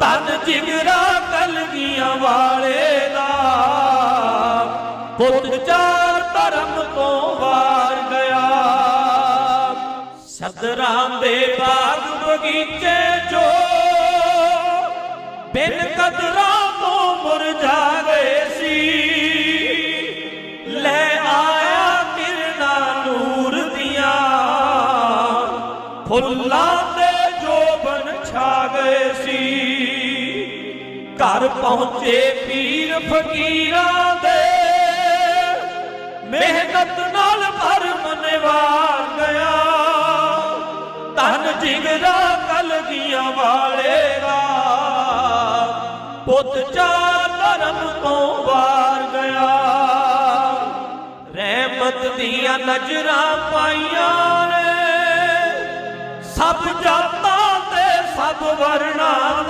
ਤਨ ਜਿਗਰਾ ਕਲਗੀਆਂ ਵਾਲੇ ਦਾ। ਪੁੱਤ ਚਾਰ ਧਰਮ ਤੋਂ ਵਾਰ ਗਿਆ। ਸਦਰਾਂ ਦੇ ਬਾਗ ਬਗੀਚੇ ਜੋ ਬਿਨ ਕਦਰਾਂ ਤੋਂ ਮੁਰਝਾ ਗਏ ਸੀ। ਲੈ ਆਇਆ ਕਿਰਨਾ ਨੂਰ ਦੀਆਂ। ਫੁੱਲਾਂ ਘਰ ਪਹੁੰਚੇ ਪੀਰ ਫਕੀਰਾਂ ਦੇ। ਮਿਹਨਤ ਨਾਲ ਭਰਮ ਨਿਵਾਰ ਗਿਆ। ਧਨ ਜਿਗਰਾ ਕਲਗੀਆਂ ਵਾਲੇ ਦਾ ਪੁੱਤ ਚਾਰ ਧਰਮ ਤੋਂ ਵਾਰ ਗਿਆ। ਰਹਿਮਤ ਦੀਆਂ ਨਜ਼ਰਾਂ ਪਾਈਆਂ ਨੇ। ਸਭ ਜਾਤਾਂ ਤੇ ਸਭ ਵਰਣਾਂ